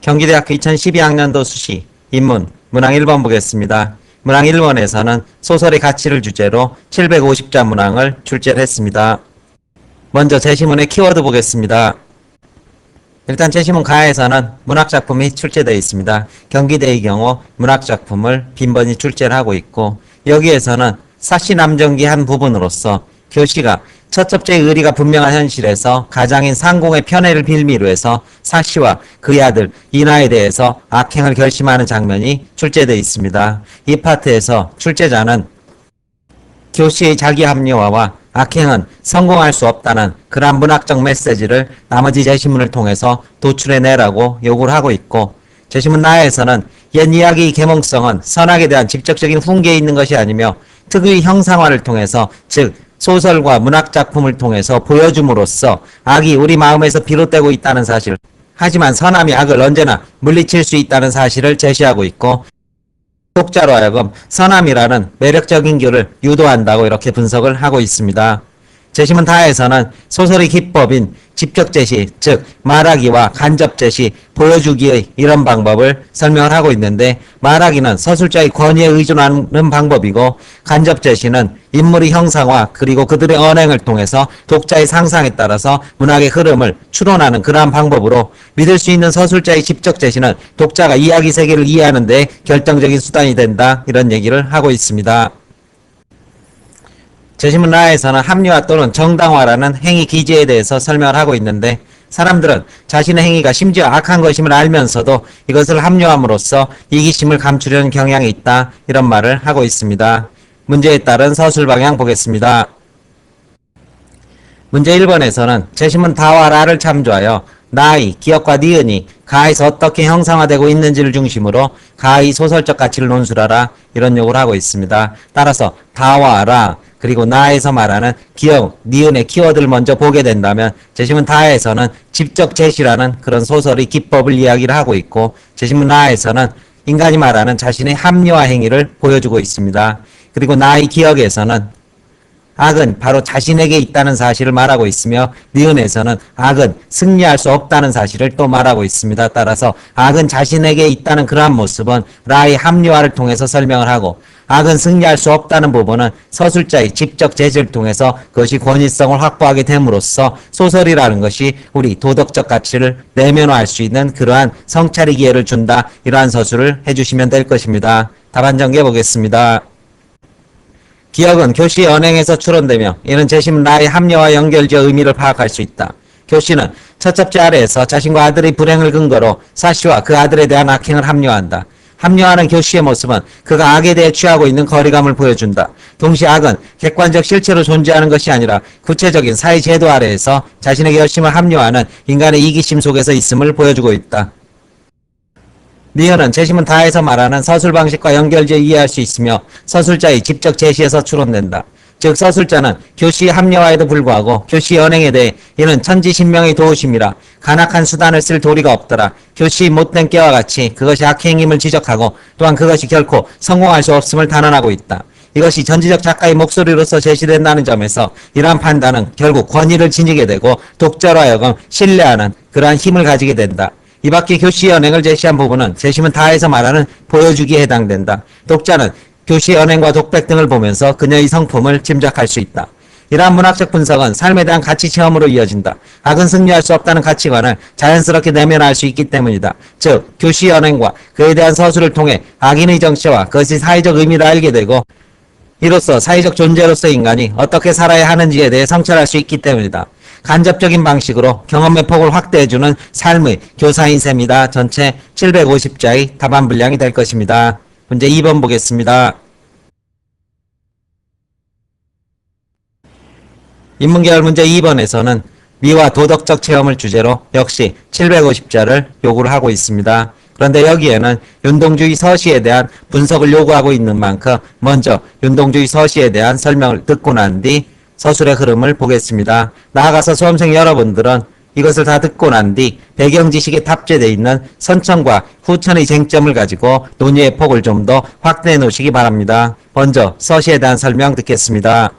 경기대학교 2012학년도 수시 인문 문항 1번 보겠습니다. 문항 1번에서는 소설의 가치를 주제로 750자 문항을 출제를 했습니다. 먼저 제시문의 키워드 보겠습니다. 일단 제시문 가에서는 문학작품이 출제되어 있습니다. 경기대의 경우 문학작품을 빈번히 출제를 하고 있고 여기에서는 사시 남정기 한 부분으로서 교시가 첫접제의 의리가 분명한 현실에서 가장인 상공의 편애를 빌미로 해서 사시와 그의 아들 이나에 대해서 악행을 결심하는 장면이 출제되어 있습니다. 이 파트에서 출제자는 교시의 자기 합리화와 악행은 성공할 수 없다는 그러한 문학적 메시지를 나머지 제시문을 통해서 도출해내라고 요구를 하고 있고 제시문 나에서는 옛 이야기의 계몽성은 선악에 대한 직접적인 훈계에 있는 것이 아니며 특유의 형상화를 통해서 즉 소설과 문학 작품을 통해서 보여줌으로써 악이 우리 마음에서 비롯되고 있다는 사실 하지만 선함이 악을 언제나 물리칠 수 있다는 사실을 제시하고 있고 독자로 하여금 선함이라는 매력적인 교를 유도한다고 이렇게 분석을 하고 있습니다. 제시문 다에서는 소설의 기법인 직접 제시, 즉 말하기와 간접 제시, 보여주기의 이런 방법을 설명을 하고 있는데 말하기는 서술자의 권위에 의존하는 방법이고 간접 제시는 인물의 형상화 그리고 그들의 언행을 통해서 독자의 상상에 따라서 문학의 흐름을 추론하는 그러한 방법으로 믿을 수 있는 서술자의 직접 제시는 독자가 이야기 세계를 이해하는 데 결정적인 수단이 된다 이런 얘기를 하고 있습니다. 제시문 라에서는 합리화 또는 정당화라는 행위 기제에 대해서 설명을 하고 있는데 사람들은 자신의 행위가 심지어 악한 것임을 알면서도 이것을 합리화함으로써 이기심을 감추려는 경향이 있다 이런 말을 하고 있습니다. 문제에 따른 서술 방향 보겠습니다. 문제 1번에서는 제시문 다와 라를 참조하여 나의, 기억과 니은이 가에서 어떻게 형상화되고 있는지를 중심으로 가의 소설적 가치를 논술하라 이런 요구를 하고 있습니다. 따라서 다와 라 그리고 나에서 말하는 기억, 니은의 키워드를 먼저 보게 된다면 제시문 다에서는 직접 제시라는 그런 소설의 기법을 이야기를 하고 있고 제시문 나에서는 인간이 말하는 자신의 합리화 행위를 보여주고 있습니다. 그리고 나의 기억에서는 악은 바로 자신에게 있다는 사실을 말하고 있으며 니은에서는 악은 승리할 수 없다는 사실을 또 말하고 있습니다. 따라서 악은 자신에게 있다는 그러한 모습은 라의 합리화를 통해서 설명을 하고 악은 승리할 수 없다는 부분은 서술자의 직접 제시를 통해서 그것이 권위성을 확보하게 됨으로써 소설이라는 것이 우리 도덕적 가치를 내면화할 수 있는 그러한 성찰의 기회를 준다. 이러한 서술을 해주시면 될 것입니다. 답안 전개 보겠습니다. 기억은 교시 언행에서 추론되며 이는 재심 나의 합리와 연결지어 의미를 파악할 수 있다. 교시는 첫 접지 아래에서 자신과 아들의 불행을 근거로 사씨와 그 아들에 대한 악행을 합리화한다. 합리화하는 교시의 모습은 그가 악에 대해 취하고 있는 거리감을 보여준다. 동시에 악은 객관적 실체로 존재하는 것이 아니라 구체적인 사회 제도 아래에서 자신의 결심을 합리화하는 인간의 이기심 속에서 있음을 보여주고 있다. 니은은 제시문 다에서 말하는 서술 방식과 연결지어 이해할 수 있으며 서술자의 직접 제시에서 추론된다. 즉 서술자는 교시 합리화에도 불구하고 교시 연행에 대해 이는 천지신명의 도우심이라 간악한 수단을 쓸 도리가 없더라. 교시 못된 깨와 같이 그것이 악행임을 지적하고 또한 그것이 결코 성공할 수 없음을 단언하고 있다. 이것이 전지적 작가의 목소리로서 제시된다는 점에서 이러한 판단은 결국 권위를 지니게 되고 독자로 하여금 신뢰하는 그러한 힘을 가지게 된다. 이 밖에 교시 연행을 제시한 부분은 제시문 다에서 말하는 보여주기에 해당된다. 독자는 교시 연행과 독백 등을 보면서 그녀의 성품을 짐작할 수 있다. 이러한 문학적 분석은 삶에 대한 가치 체험으로 이어진다. 악은 승리할 수 없다는 가치관을 자연스럽게 내면할 수 있기 때문이다. 즉, 교시 연행과 그에 대한 서술을 통해 악인의 정체와 그것이 사회적 의미를 알게 되고 이로써 사회적 존재로서 인간이 어떻게 살아야 하는지에 대해 성찰할 수 있기 때문이다. 간접적인 방식으로 경험의 폭을 확대해주는 삶의 교사인 셈이다. 전체 750자의 답안 분량이 될 것입니다. 문제 2번 보겠습니다. 인문계열 문제 2번에서는 미와 도덕적 체험을 주제로 역시 750자를 요구를 하고 있습니다. 그런데 여기에는 윤동주의 서시에 대한 분석을 요구하고 있는 만큼 먼저 윤동주의 서시에 대한 설명을 듣고 난 뒤 서술의 흐름을 보겠습니다. 나아가서 수험생 여러분들은 이것을 다 듣고 난 뒤 배경 지식에 탑재되어 있는 선천과 후천의 쟁점을 가지고 논의의 폭을 좀 더 확대해 놓으시기 바랍니다. 먼저 서시에 대한 설명 듣겠습니다.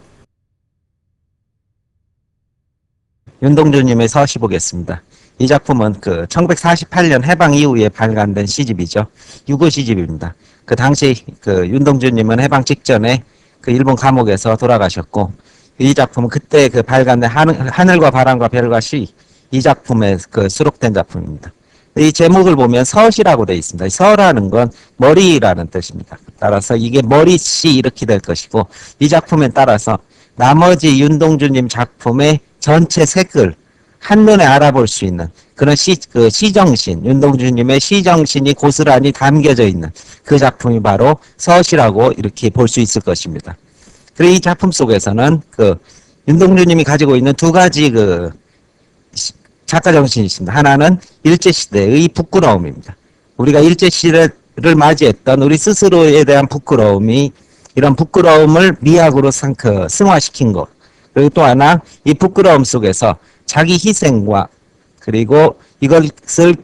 윤동주님의 서시 보겠습니다. 이 작품은 그 1948년 해방 이후에 발간된 시집이죠. 유고 시집입니다. 그 당시 그 윤동주님은 해방 직전에 그 일본 감옥에서 돌아가셨고 이 작품은 그때 그 발간된 하늘, 하늘과 바람과 별과 시 이 작품에 그 수록된 작품입니다. 이 제목을 보면 서시라고 되어 있습니다. 이 서라는 건 머리라는 뜻입니다. 따라서 이게 머리씨 이렇게 될 것이고 이 작품에 따라서 나머지 윤동주님 작품의 전체 색을 한눈에 알아볼 수 있는 그런 시, 그 시정신, 윤동주님의 시정신이 고스란히 담겨져 있는 그 작품이 바로 서시라고 이렇게 볼 수 있을 것입니다. 그리고 이 작품 속에서는 그 윤동주님이 가지고 있는 두 가지 그 시- 작가 정신이 있습니다. 하나는 일제시대의 부끄러움입니다. 우리가 일제시대를 맞이했던 우리 스스로에 대한 부끄러움이 이런 부끄러움을 미학으로 상, 그, 승화시킨 것. 그리고 또 하나, 이 부끄러움 속에서 자기 희생과 그리고 이것을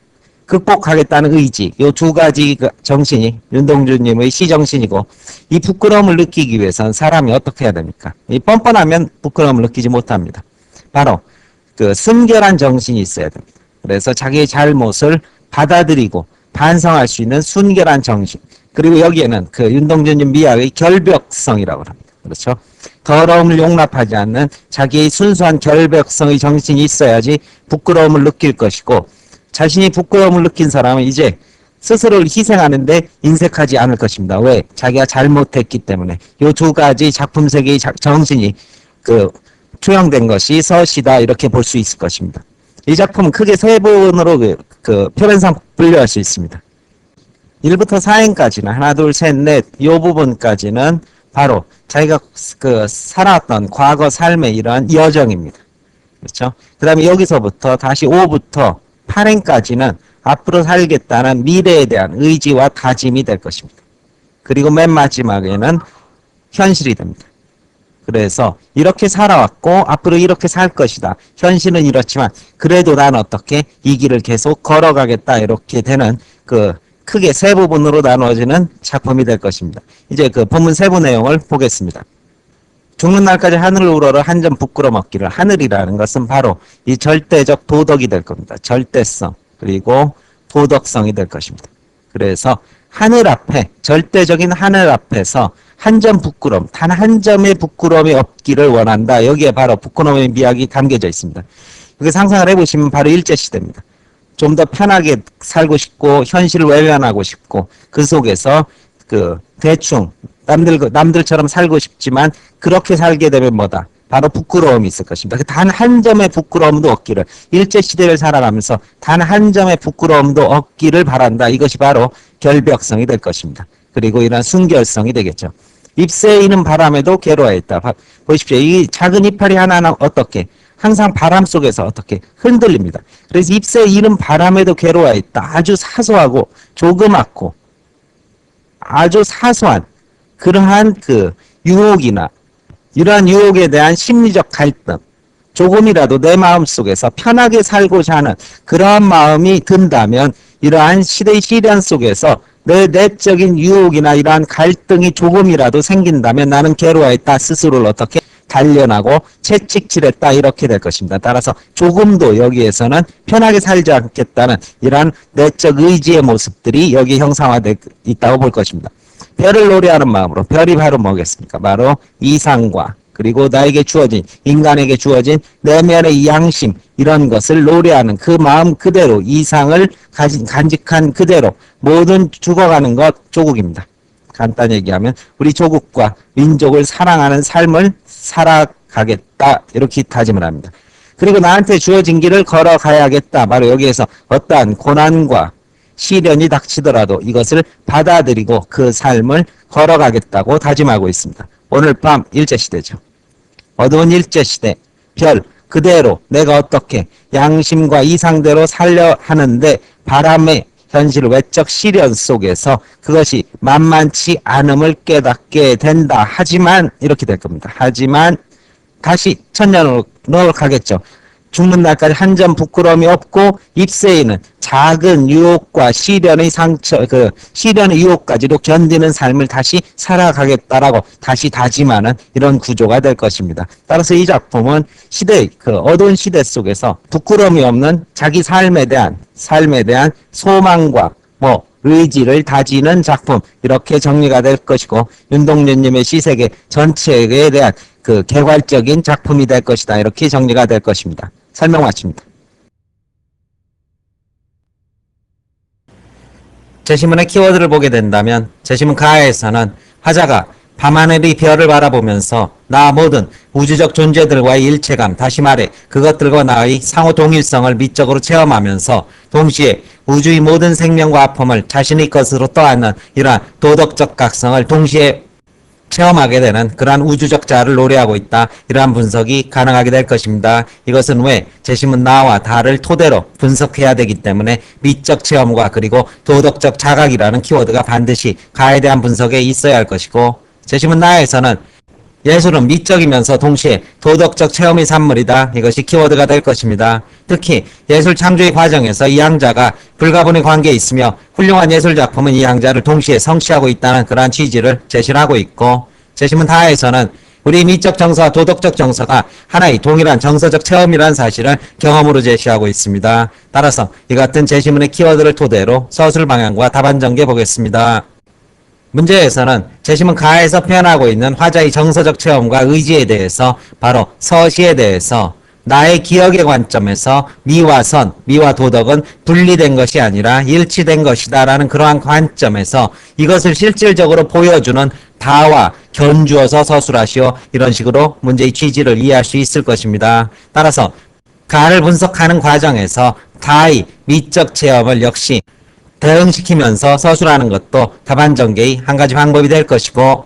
극복하겠다는 의지, 요 두 가지 그 정신이 윤동주님의 시정신이고, 이 부끄러움을 느끼기 위해선 사람이 어떻게 해야 됩니까? 이 뻔뻔하면 부끄러움을 느끼지 못합니다. 바로 그 순결한 정신이 있어야 됩니다. 그래서 자기의 잘못을 받아들이고 반성할 수 있는 순결한 정신. 그리고 여기에는 그 윤동주님 미학의 결벽성이라고 합니다. 그렇죠? 더러움을 용납하지 않는 자기의 순수한 결벽성의 정신이 있어야지 부끄러움을 느낄 것이고 자신이 부끄러움을 느낀 사람은 이제 스스로를 희생하는데 인색하지 않을 것입니다. 왜? 자기가 잘못했기 때문에. 이두 가지 작품 세계의 자- 정신이 그 투영된 것이 서시다 이렇게 볼 수 있을 것입니다. 이 작품은 크게 세 부분으로 그, 그 표현상 분류할 수 있습니다. 1부터 4행까지는 하나, 둘, 셋, 넷, 이 부분까지는 바로 자기가 그 살아왔던 과거 삶의 이러한 여정입니다. 그렇죠? 그 다음에 여기서부터 다시 5부터 8행까지는 앞으로 살겠다는 미래에 대한 의지와 다짐이 될 것입니다. 그리고 맨 마지막에는 현실이 됩니다. 그래서 이렇게 살아왔고 앞으로 이렇게 살 것이다. 현실은 이렇지만 그래도 난 어떻게 이 길을 계속 걸어가겠다 이렇게 되는 그 크게 세 부분으로 나누어지는 작품이 될 것입니다. 이제 그 본문 세부 내용을 보겠습니다. 죽는 날까지 하늘을 우러러 한 점 부끄러 먹기를 하늘이라는 것은 바로 이 절대적 도덕이 될 겁니다. 절대성 그리고 도덕성이 될 것입니다. 그래서 하늘 앞에 절대적인 하늘 앞에서 한 점 부끄러움 단한 점의 부끄러움이 없기를 원한다. 여기에 바로 부끄러움의 미학이 담겨져 있습니다. 이게 상상을 해보시면 바로 일제 시대입니다. 좀 더 편하게 살고 싶고 현실을 외면하고 싶고 그 속에서 그 대충 남들 남들처럼 살고 싶지만 그렇게 살게 되면 뭐다 바로 부끄러움이 있을 것입니다. 단 한 점의 부끄러움도 없기를 일제 시대를 살아가면서 단 한 점의 부끄러움도 없기를 바란다. 이것이 바로 결벽성이 될 것입니다. 그리고 이런 순결성이 되겠죠. 잎새에 이는 바람에도 괴로워했다. 봐- 보십시오. 이 작은 이파리 하나는 어떻게 항상 바람 속에서 어떻게 흔들립니다. 그래서 잎새에 이는 바람에도 괴로워했다. 아주 사소하고 조그맣고 아주 사소한 그러한 그 유혹이나 이러한 유혹에 대한 심리적 갈등, 조금이라도 내 마음 속에서 편하게 살고자 하는 그러한 마음이 든다면 이러한 시대의 시련 속에서 내 내적인 유혹이나 이러한 갈등이 조금이라도 생긴다면 나는 괴로워했다 스스로를 어떻게 단련하고 채찍질했다 이렇게 될 것입니다. 따라서 조금도 여기에서는 편하게 살지 않겠다는 이러한 내적 의지의 모습들이 여기 형상화되어 있다고 볼 것입니다. 별을 노래하는 마음으로 별이 바로 뭐겠습니까? 바로 이상과 그리고 나에게 주어진 인간에게 주어진 내면의 이 양심 이런 것을 노래하는 그 마음 그대로 이상을 간직한 그대로 모든 죽어가는 것 조국입니다. 간단히 얘기하면 우리 조국과 민족을 사랑하는 삶을 살아가겠다 이렇게 다짐을 합니다. 그리고 나한테 주어진 길을 걸어가야겠다. 바로 여기에서 어떠한 고난과 시련이 닥치더라도 이것을 받아들이고 그 삶을 걸어가겠다고 다짐하고 있습니다. 오늘 밤 일제시대죠. 어두운 일제 시대 별 그대로 내가 어떻게 양심과 이상대로 살려 하는데 바람의 현실 외적 시련 속에서 그것이 만만치 않음을 깨닫게 된다. 하지만 이렇게 될 겁니다. 하지만 다시 천년으로 가겠죠. 죽는 날까지 한 점 부끄러움이 없고 입새에는 작은 유혹과 시련의 상처, 그 시련의 유혹까지도 견디는 삶을 다시 살아가겠다라고 다시 다짐하는 이런 구조가 될 것입니다. 따라서 이 작품은 시대, 그 어두운 시대 속에서 부끄러움이 없는 자기 삶에 대한 삶에 대한 소망과 뭐 의지를 다지는 작품 이렇게 정리가 될 것이고 윤동주님의 시세계 전체에 대한 그 개괄적인 작품이 될 것이다 이렇게 정리가 될 것입니다. 설명 마칩니다. 제시문의 키워드를 보게 된다면 제시문 가에서는 화자가 밤하늘의 별을 바라보면서 나 모든 우주적 존재들과의 일체감, 다시 말해 그것들과 나의 상호 동일성을 미적으로 체험하면서 동시에 우주의 모든 생명과 아픔을 자신의 것으로 떠안는 이러한 도덕적 각성을 동시에 체험하게 되는 그러한 우주적 자아를 노래하고 있다. 이러한 분석이 가능하게 될 것입니다. 이것은 왜 재심은 나와 다를 토대로 분석해야 되기 때문에 미적 체험과 그리고 도덕적 자각이라는 키워드가 반드시 가에 대한 분석에 있어야 할 것이고 재심은 나에서는 예술은 미적이면서 동시에 도덕적 체험의 산물이다. 이것이 키워드가 될 것입니다. 특히 예술 창조의 과정에서 이 양자가 불가분의 관계에 있으며 훌륭한 예술 작품은 이 양자를 동시에 성취하고 있다는 그러한 취지를 제시를 하고 있고 제시문 다에서는 우리 미적 정서와 도덕적 정서가 하나의 동일한 정서적 체험이라는 사실을 경험으로 제시하고 있습니다. 따라서 이 같은 제시문의 키워드를 토대로 서술 방향과 답안 전개 보겠습니다. 문제에서는 재심은 가에서 표현하고 있는 화자의 정서적 체험과 의지에 대해서 바로 서시에 대해서 나의 기억의 관점에서 미와 선, 미와 도덕은 분리된 것이 아니라 일치된 것이다 라는 그러한 관점에서 이것을 실질적으로 보여주는 다와 견주어서 서술하시오 이런 식으로 문제의 취지를 이해할 수 있을 것입니다. 따라서 가를 분석하는 과정에서 다의 미적 체험을 역시 대응시키면서 서술하는 것도 답안 전개의 한 가지 방법이 될 것이고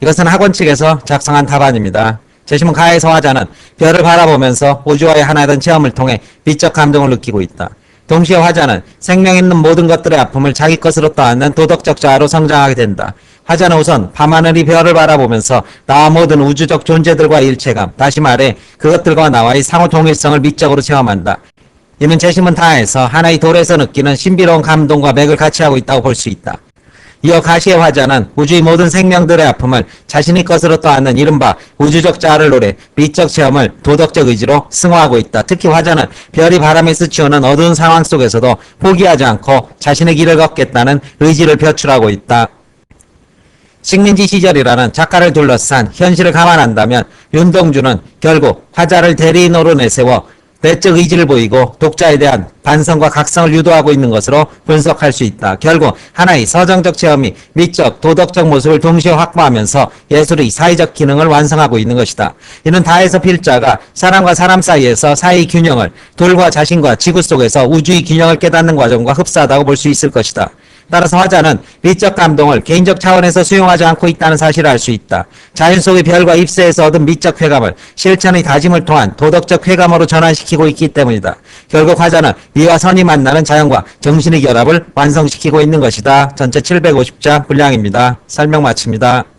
이것은 학원 측에서 작성한 답안입니다. 제시문 가에서 화자는 별을 바라보면서 우주와의 하나된 체험을 통해 미적 감동을 느끼고 있다. 동시에 화자는 생명 있는 모든 것들의 아픔을 자기 것으로 떠안는 도덕적 자아로 성장하게 된다. 화자는 우선 밤하늘이 별을 바라보면서 나와 모든 우주적 존재들과 일체감, 다시 말해 그것들과 나와의 상호 동일성을 미적으로 체험한다. 이는 다해서 하나의 돌에서 느끼는 신비로운 감동과 맥을 같이 하고 있다고 볼 수 있다. 이어 가시의 화자는 우주의 모든 생명들의 아픔을 자신의 것으로 떠안는 이른바 우주적 자아를 노래 미적 체험을 도덕적 의지로 승화하고 있다. 특히 화자는 별이 바람에 스치오는 어두운 상황 속에서도 포기하지 않고 자신의 길을 걷겠다는 의지를 표출하고 있다. 식민지 시절이라는 작가를 둘러싼 현실을 감안한다면 윤동주는 결국 화자를 대리인으로 내세워 내적 의지를 보이고 독자에 대한 반성과 각성을 유도하고 있는 것으로 분석할 수 있다. 결국 하나의 서정적 체험이 미적, 도덕적 모습을 동시에 확보하면서 예술의 사회적 기능을 완성하고 있는 것이다. 이는 다에서 필자가 사람과 사람 사이에서 사이 균형을 돌과 자신과 지구 속에서 우주의 균형을 깨닫는 과정과 흡사하다고 볼 수 있을 것이다. 따라서 화자는 미적 감동을 개인적 차원에서 수용하지 않고 있다는 사실을 알 수 있다. 자연 속의 별과 입새에서 얻은 미적 쾌감을 실천의 다짐을 통한 도덕적 쾌감으로 전환시키고 있기 때문이다. 결국 화자는 미와 선이 만나는 자연과 정신의 결합을 완성시키고 있는 것이다. 전체 750자 분량입니다. 설명 마칩니다.